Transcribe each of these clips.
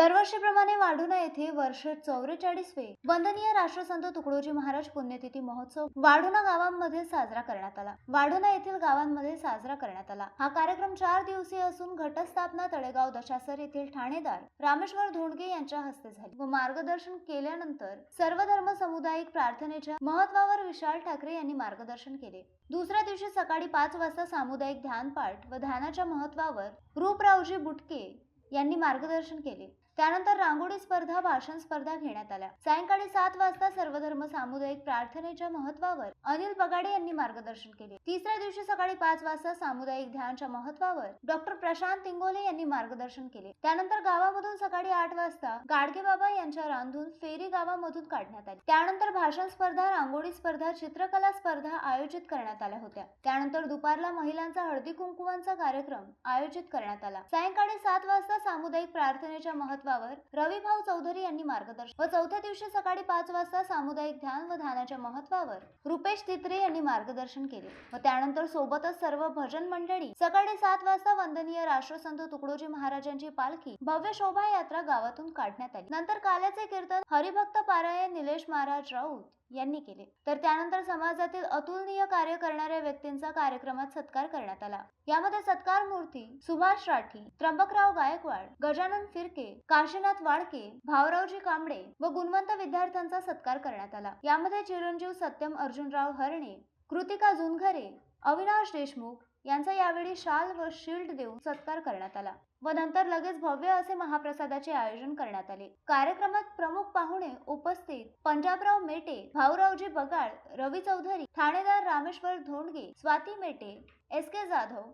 दरवर्षीप्रमाणे वाढुना येथे वर्ष चौवेचाळीसवे वंदनीय राष्ट्रसंत तुकडोजी महाराज पुण्यतिथी महोत्सव वाढुना गावांमध्ये साजरा करण्यात आला. वाढुना येथील गावांमध्ये साजरा करण्यात आला. हा कार्यक्रम चार दिवसीय असून घटस्थापना तळेगाव दशासर येथील ठाणेदार रामेश्वर धोंडगे यांच्या हस्ते झाली. व मार्गदर्शन केल्यानंतर सर्व धर्म सामुदायिक प्रार्थनेच्या महत्वावर विशाल ठाकरे यांनी मार्गदर्शन केले. दुसऱ्या दिवशी सकाळी पाच वाजता सामुदायिक ध्यानपाठ व ध्यानाच्या महत्वावर रूपरावजी बुटके यांनी मार्गदर्शन केले. त्यानंतर रांगोळी स्पर्धा भाषण स्पर्धा घेण्यात आल्या. सायंकाळी सात वाजता सर्वधर्म सामुदायिक प्रार्थनेच्या महत्वावर अनिल बगाडे यांनी मार्गदर्शन केले. तिसऱ्या दिवशी सकाळी पाच वाजता सामुदायिक ध्यानच्या महत्वावर डॉक्टर प्रशांत तिंगोले यांनी मार्गदर्शन केले. त्यानंतर गावामधून सकाळी आठ वाजता गाडगे बाबा यांच्या रांधून फेरी गावामधून काढण्यात आली. त्यानंतर भाषण स्पर्धा रांगोळी स्पर्धा चित्रकला स्पर्धा आयोजित करण्यात आल्या होत्या. त्यानंतर दुपारला महिलांचा हळदी कुंकुवांचा कार्यक्रम आयोजित करण्यात आला. सायंकाळी सात वाजता सामुदायिक प्रार्थनेच्या महत्वावर रविभाऊ चौधरी यांनी मार्गदर्शन व चौथ्या दिवशी सकाळी पाच वाजता सामुदायिक ध्यान व ध्यानाच्या महत्वावर रुपेश तित्रे यांनी मार्गदर्शन केले. व त्यानंतर सोबतच सर्व भजन मंडळी सकाळी सात वाजता वंदनीय राष्ट्रसंत तुकडोजी महाराजांची पालखी भव्य शोभायात्रा गावातून काढण्यात आली. नंतर काल्याचे कीर्तन हरिभक्त पारायण निलेश महाराज राऊत यांनी केले. तर त्यानंतर समाजातील अतुलनीय कार्य करणाऱ्या व्यक्तींचा कार्यक्रमात सत्कार करण्यात आला. यामध्ये सत्कार मूर्ती सुभाष राठी त्र्यंबकराव गायकवाड गजानन फिरके काशीनाथ वाडके भावरावजी कांबळे व गुणवंत विद्यार्थ्यांचा सत्कार करण्यात आला. यामध्ये चिरंजीव सत्यम अर्जुनराव हरणे कृतिका जुनघरे अविनाश देशमुख यांचा यावेळी शाल व शिल्ड देऊन सत्कार करण्यात आला व नंतर लगेच भव्य असे महाप्रसादाचे आयोजन करण्यात आले. कार्यक्रमात प्रमुख पाहुणे उपस्थित पंजाबराव मेटे भाऊरावजी बगाळ रवी चौधरी ठाणेदार Rameshwar Dhondge Swati Mete S K Jadhav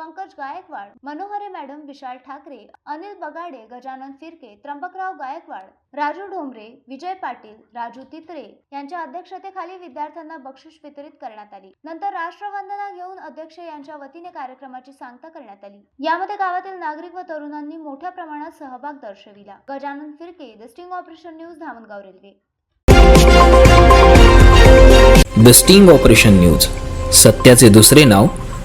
Pankaj Gaikwad Manohare madam Vishal Thakre Anil Bagade Gajanan Firke Tryambakrao Gaikwad Raju ढोंबरे Vijay Patil Raju तित्रे यांच्या अध्यक्षतेखाली विद्यार्थ्यांना बक्षीस वितरित करण्यात आली. नंतर राष्ट्रवंदना घेऊन अध्यक्ष यांच्या वतीने कार्यक्रमाची सांगता करण्यात आली. यामध्ये गावातील नागरिक व तरुणांनी मोठ्या प्रमाणात सहभाग दर्शविला. Gajanan Firke the sting operation news Dhamangaon railway. The sting operation news. सत्याचे दुसरे नाव